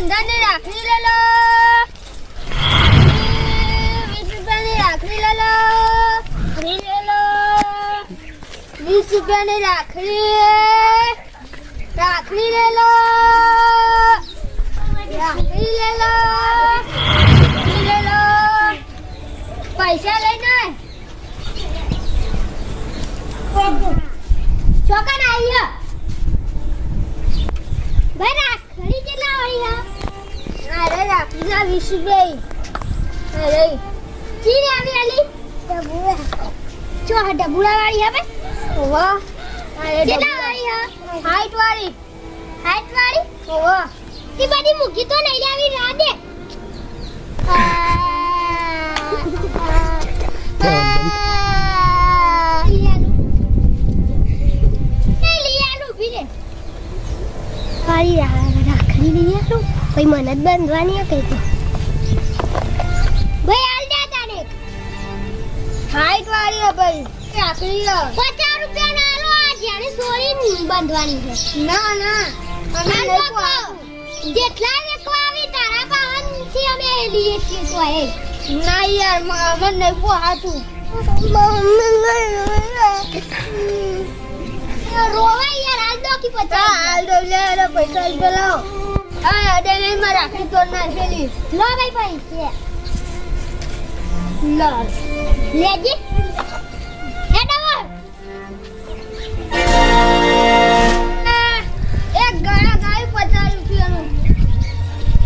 રૂપિયાની રાખડી લે લો. વીસ રૂપિયાની રાખડી લે લો. રાખડી લે લો. વીસ રૂપિયાની રાખડી. રાખડી લે લો. રાખડી લે લો. રાખડી લે લો. ભાઈ રાખડી કેટલા વાળી અરે રાખડી ના વીસ રૂપિયા અરે ચી આવી આલી ડબુડા. ચો ડબુડા વાળી હવે? વાહ કેટલા વાળી હે હાઈટ વાળી. હાઈટ વાળી? ઓવા તી બધી મૂકી તો નહીં આવી રા દે રાખડી લઈ આલો. ભાઈ મને જ બાંધવાની કઈ તો ભાઈ હાલ દે તારે હાઈટ વાળી હે ભાઈ. રાખડી લો. પચાસ રૂપિયા ના લો આ જાણે દોરી બાંધવાની છે. ના ના. જેટલા વેકવા આવી તારા પાસેથી અમે લઈએ છીએ તો એ ના યાર મ- અમે નહીં પોહાતું રોવાય યાર હાલ દો એક ગળા ગાય પચાસ રૂપિયાનું.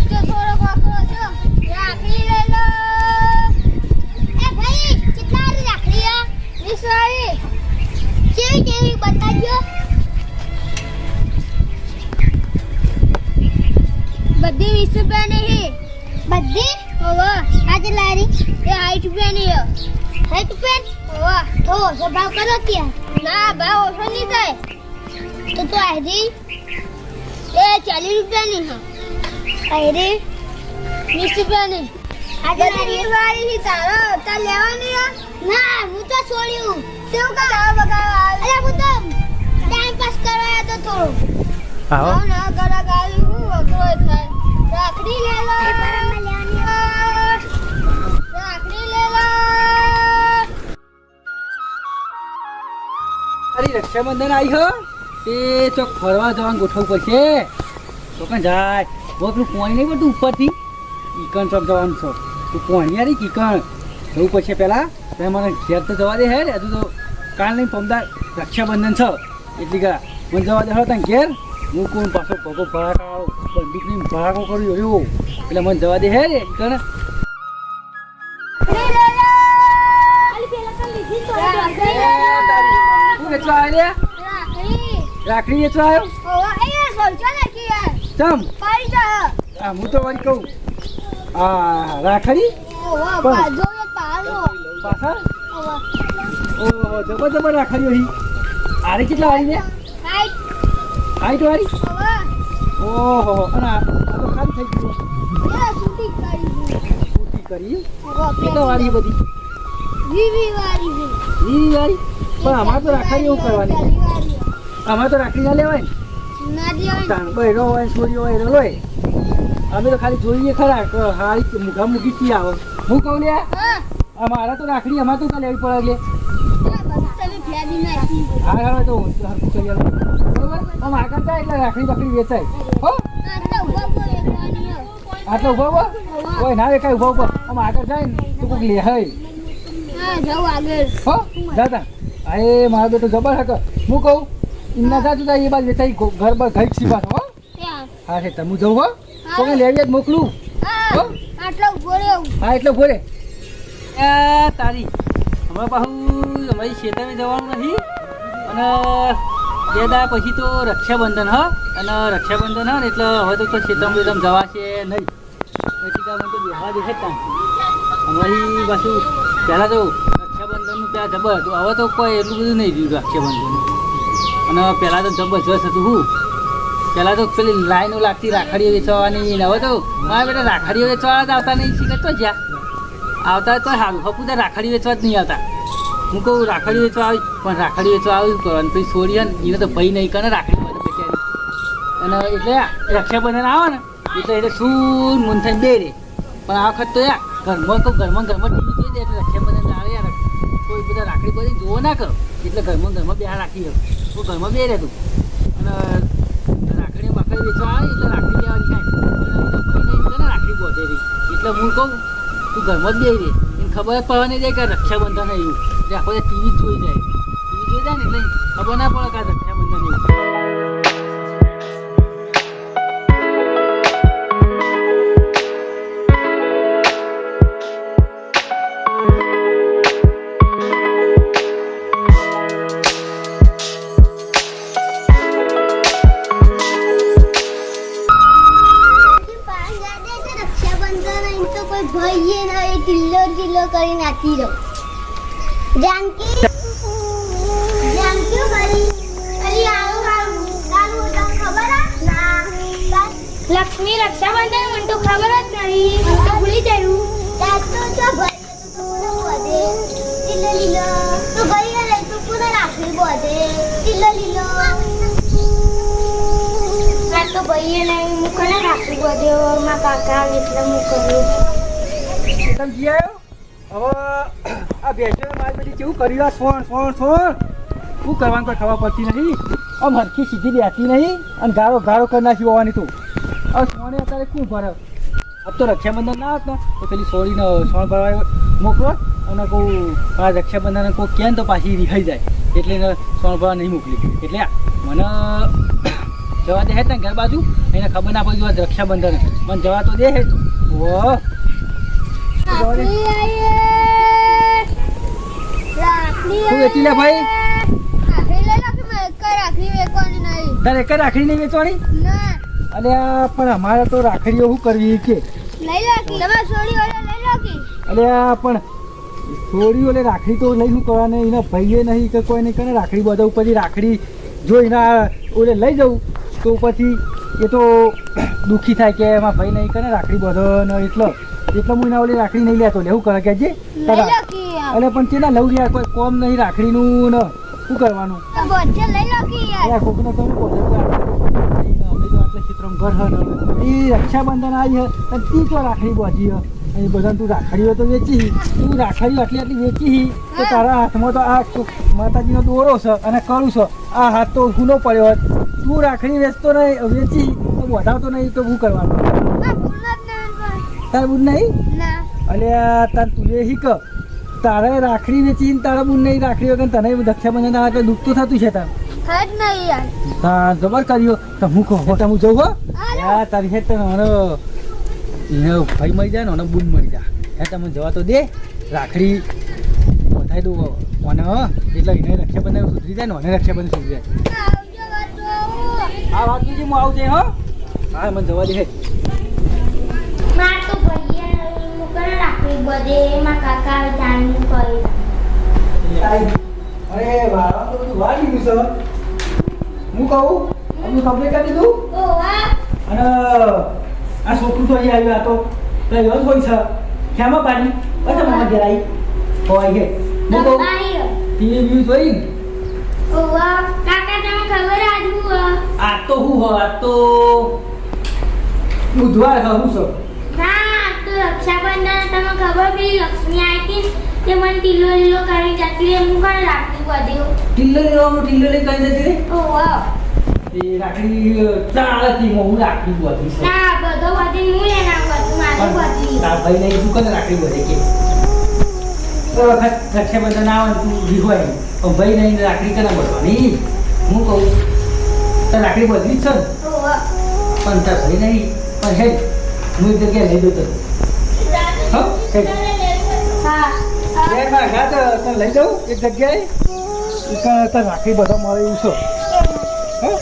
તો થોડો વાપરો છો? રાખી લઈ એ ભાઈ કેટલા રાખડી આ વીસ કેવી કેવી બતાવજો? બધી વીસ રૂપિયાની નહીં. બધી? હોવો આજે લારી એ સાઠ રૂપિયાની છે સાઠ રૂપિયા હોવો તો ઓછો ભાવ કરો ત્યાં. ના ભાવ ઓછો નહીં થાય. તો તો આજી એ ચાલીસ રૂપિયાની છે અરે વીસ રૂપિયાની. આજે વીસ વાળી તારો તાર લેવાની ના હું તો છોડ્યું. તેવું કા બગાવ અરે હું તો ટાઈમ પાસ કરવા તો થોડું. આવો. ના ના રક્ષાબંધન આવી હો. તે ફરવા જવાનું ગોઠવવું પડશે. તો કઈ જાય. બહુ પેલું પોણી નહીં પડતું ઉપરથી. ઈકણ ચોક જવાનું છો. તું પોણી યારી કીકણ જવું પડશે પહેલાં. તમે મને ઘેર તો જવા દે હે હજુ તો કાલ નહીં પમદાર રક્ષાબંધન છો. એટલી કરા મને જવા દે હો તને ઘેર. હું કોણ પાછો પગો ભરાકો બંદૂકની ભાગો કર્યો એટલે મને જવા દે હે ઈકણ વેચવા આવ્યો રાખડી. વેચવા આવ્યો ચમ? હા હું તો વળી કહું. આ રાખડી? ઓવા ઓહો. જબર જબર રાખડીઓ હી. આરે કેટલા વાળી ને હાઈટ. વાળી? ઓહો. અને આ તો ખાલી થઈ ગયું. કરી કેટલા વાળી બધી? વીવી વાળી છે. ઈ વાળી પણ અમારે તો રાખડી એવું કરવાની? પહેલી તો રાખડી ના લેવાય ના. હોય છોરીઓ હોય એનો લોય. અમે તો ખાલી જોઈએ ખરા હારી મુખા મૂકી થી આવે. હું કહું લે હા. અમારા તો રાખડી અમારે તો લેવી પડે લે આ બધું તમે હા હા તો હરખું કરી બરોબર? આમ એટલે રાખડી બકડી વેચાય. હો? આટલો ઊભો ઊભો? ઓય ના વેકાય ઊભો ઊભો. આમ આગળ જાય ને તો કોઈક લે જાઉં આગળ. હો જાતા અરે મારો બેટો જબર હક હું કહું ઇમના એ બાજુ વેચાઈ ઘર પર ઘઈક સી પાછો હો. હા છે તમે જવું હો. કોને લેવી જ મોકલું. આટલો હા એટલે ભોરે એ તારી. હમણાં પાછું અમારી ખેતરમાં જવાનું નથી. અને બે દાડા પછી તો રક્ષાબંધન હ. અને રક્ષાબંધન હ ને એટલે હવે તો ખેતરમાં જવા જવાશે નહીં. પછી તો મને તો બેહવા દે જ ત્યાં અમારી પાછું પહેલાં તો રક્ષાબંધનનું ત્યાં જબર હતું. હવે તો કોઈ એટલું બધું નહીં રહ્યું રક્ષાબંધન અને પહેલાં તો જબરજસ્ત હતું હું. પહેલાં તો પેલી લાઈનો લાગતી રાખડીઓ વેચવાની હવે તો મારા બેટા રાખડીઓ વેચવા જ આવતા નહીં. શીખે તો જ્યાં. આવતા તો સારું ત્યાં રાખડી વેચવા જ નહીં આવતા. હું કહું રાખડી વેચવા આવી. પણ રાખડી વેચવા આવ્યું કરવાનું પછી છોડી એને તો ભાઈ નહીં કરે રાખડી બચારી અને એટલે રક્ષાબંધન આવે ને, એટલે એટલે શું મૂન થઈને બે રે. પણ આ વખત તો યાર ઘરમાં તો ઘરમાં ઘરમાં ટીવી જોઈ દે એટલે રક્ષાબંધન આવે યાર કોઈ બધા જોવો ના કરો. એટલે ઘરમાં ઘરમાં બે રાખી તો ઘરમાં બે રહે તું અને રાખડી બાકડી વેચવા આવે એટલે રાખડી લેવાની કાંઈ. રાખડી પહોંચે એટલે હું કહું, તું ઘરમાં જ બે રે એને ખબર જ પડવા નહીં જાય કે રક્ષાબંધન એવું એટલે આખો ટીવી જોઈ જાય. ટીવી જોઈ જાય ને એટલે ખબર ના પડે કે લક્ષ્મી રક્ષાબંધન મને તો ખબર જ નહીં. હું તો ભૂલી ગયું તાર તો ભાઈ તો બોધે ટિલ્લો લીલો. તો ભાઈ રે તો પૂરા રાખી બોધે. લીલો લીલો. આ તો ભાઈએ નહીં હું રાખી રાખડી મા કાકા એટલે હું સમજી આવ્યો હવે આ ભેંસો મારી બધી કેવું કર્યું? આ સોણ સોણ સોણ. શું કરવાનું કોઈ ખબર પડતી નહીં. આમ હરખી સીધી રહેતી નહીં અને ગારો ગારો કરી નાખ્યું હોવાની તું. હવે સોણે અત્યારે શું ભરે આ તો રક્ષાબંધન ના હોત ને તો પેલી સોળીને સોણ ભરવા મોકલો અને કહું આ રક્ષાબંધન કહું કેમ તો પાછી રિહાઈ જાય. એટલે એને સોણ ભરવા નહીં મોકલી. એટલે મને જવા દે હે ને ઘર બાજુ એને ખબર ના પડી જવા રક્ષાબંધન. મને જવા તો દે હે. ઓહ. વેચી લે ભાઈ? તારે એક રાખડી નહીં વેચવાની? ના. અલે આ પણ અમારે તો રાખડીઓ શું કરવી કે? લઈ તમે છોડી અલે આ પણ છોડી ઓલે રાખડી તો નહીં શું કરવાને? એના ભાઈએ નહીં કે કોઈ નહીં કરે રાખડી? બધા ઉપરથી રાખડી જો એના ઓલે લઈ જવું તો પછી એ તો દુઃખી થાય કે એમાં ભાઈ નહીં કરે રાખડી બધો ને એટલો એટલે હું એના ઓલી રાખડી નહીં લેતો. લેવું કરે કે જે અલે પણ તેના લઉં યાર? કોઈ કોમ નહીં રાખડીનું ને શું કરવાનું? લઈ અરે કોકને પોતે તો આપણે અમે તો આટલા ક્ષેત્રમાં ઘર હન એ રક્ષાબંધન આવી હે અને તી તો રાખડી બોજી એ બધા તું રાખડીઓ તો વેચી તું રાખડી આટલી આટલી વેચી તો તારા હાથમાં તો આ માતાજીનો દોરો છે અને કરું છે. આ હાથ તો ખુલ્લો પડ્યો હોત. તું રાખડી વેચતો નહીં વેચી તો વધાવતો નહીં તો હું કરવાનું તારે બુન નહીં? અલે આ તાર તું એ શીખ તારે રાખડી વેચીને તારા બુન નહીં રાખડી વગર તને રક્ષાબંધન આવે તો દુઃખ તો થતું છે તાર. થાય જ નહીં યાર. હા જબર કર્યો તો હું કહો તો હું જઉં હો? હાલો. યા તારી હે તને મારો એને ભાઈ મરી જાય ને અને બૂન મરી જાય. હે તમે જવા તો દે. રાખડી વધાઈ દઉં મને હ એટલે એને રક્ષાબંધન સુધરી જાય ને મને રક્ષાબંધન સુધરી જાય. હા વાતો આ વાત બીજી હું આવજે હો. હા મને જવા દે. માર તો ભાઈએ કાકા અરે વાળા તો બધું વાળી લીધું છે. હું કહું? હું કમ્પ્લીટ કરી દીધું? અને આ છોકરું તો અહીંયા આવ્યું, આ તો તો હોય છે. ક્યાંમાં પાડી? અચ્છા મામા ઘેર આવી. હોય કે હું કહું? ટીવી વ્યૂ જોઈ? આ તો હું હો આ તો બુધવાર હું છો ના તો રક્ષાબંધન તમને ખબર પેલી લક્ષ્મી આવી હતી તે મને ટીલો લીલો કરી જતી રે હું કોને રાખડી ટીલો લીલો હું ટીલો લઈ કરી જતી રે ઓ વાહ. એ રાખડી ચાળતી હું રાખડી બોધી છે. ના બધો બધી હું લેના બધું મારું બધી. તાર ભાઈ નહીં તું કને રાખડી બોધે કે? એ વખત રક્ષાબંધન આવે તું હોય. પણ ભાઈ નહીં રાખડી કને બોધવાની હું કહું તો રાખડી બધી જ છે ને. વાહ. પણ તાર ભાઈ નહીં. પણ હે હું તો જગ્યાએ લઈ દઉં હો? હે. તને લઈ જાઉં એક જગ્યાએ. એક તને રાખી બધા મળે એવું છે હો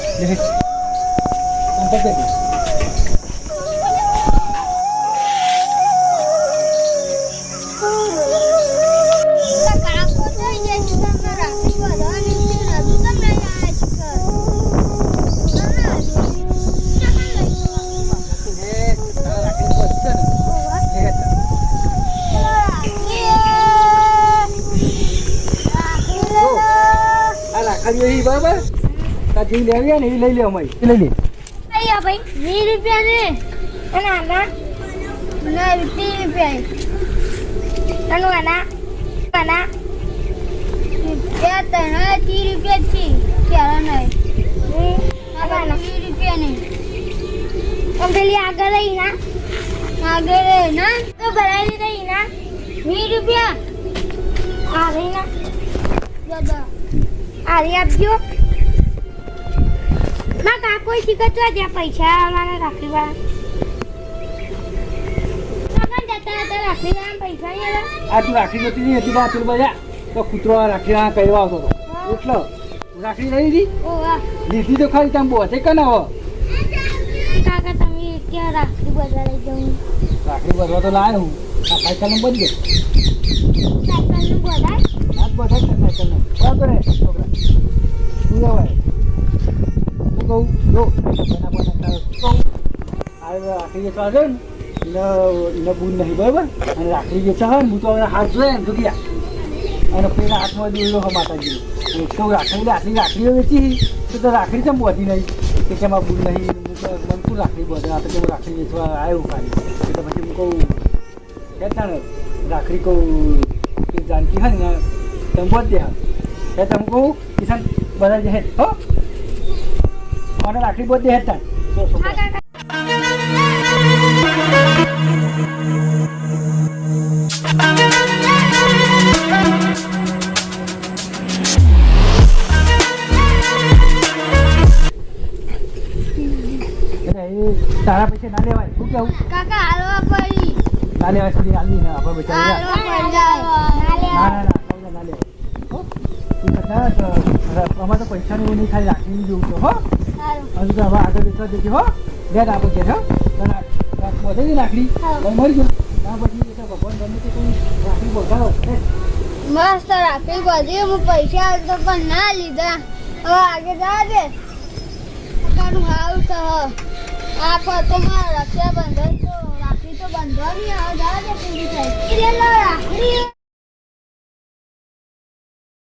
જેવી લેવી ને એવી લઈ લે અમે એ લઈ લે. વીસ રૂપિયા ને અને આના ના ત્રીસ રૂપિયા અને આના આના ત્યાં તને ત્રીસ રૂપિયા જ છે. ક્યારે નહીં. ત્રીસ રૂપિયા નહીં. પેલી આગળ રહી ના. આગળ રહી ના. તો ભરાયેલી રહી ના. વીસ રૂપિયા. આ રહી ના. દાદા. આરી આપજો. ના કાકો શીખતવા જ્યાં પૈસા મારા રાખી વાળા કાકા જતા હતા રાખી વાળા પૈસા આ તું રાખડી જોતી નહીં હતી પેલું બધા તો કૂતરો રાખડી આ કરવા આવતો હતો એટલે. રાખડી લઈ લીધી? લીધી તો ખાલી તમે બોધે કે ના હો? કાકા તમે ક્યાં રાખી બધા લઈ જવું. રાખડી બધવા તો લાવ્યો હું. આ સાયકલ નો બદલે સાયકલનું બોલાય હાથ બધા છે સાયકલ નો? બરાબર છોકરા. શું હું કહું જો રાખડી વેચવા છે ને બૂન નહીં બરાબર અને રાખડી વેચા હોય હું તો હવે હાથ જોયા ને જોગ્યા અને પેલા હાથમાં દોડ્યો હોય માતાજી તો રાખડી આટલી રાખડીઓ વેચી તો રાખડી કેમ બોધી નહીં કે કેમ આ બૂન નહીં હું તો મનકું રાખડી બોધે આ તો કેમ રાખડી વેચવા આવ્યું ખાલી એટલે પછી હું કહું કહેતા ને રાખડી કહું કે જાનકી હોય ને તમે બોધ દે હા એ તમે કહું કિસાન બધા જ હે હો મને રાખડી બધી હતા તારા પૈસા ના લેવાય શું કેવું કાકા હાલવા પડી ના લેવાય સુધી હાલી ના આપણે બચાવી ના ના ના ના લેવાય અમારે તો પૈસા નું નહીં ખાલી રાખડી જોવું તો હો હજુ તો હવે આગળ બેસવા દેજો હો. બે આપો છે હો. બધે જ રાખડી. મરી ગયો. ના પછી ભગવાન ગમે તે કોઈ રાખડી બોલાવો મસ્ત રાખડી બધી હું પૈસા તો પણ ના લીધા. હવે આગે જા. દે કાકાનું હાલ તો આ પર તો મારા રક્ષાબંધન તો રાખી તો બંધવાની હવે જા દે પૂરી થાય. રાખડી.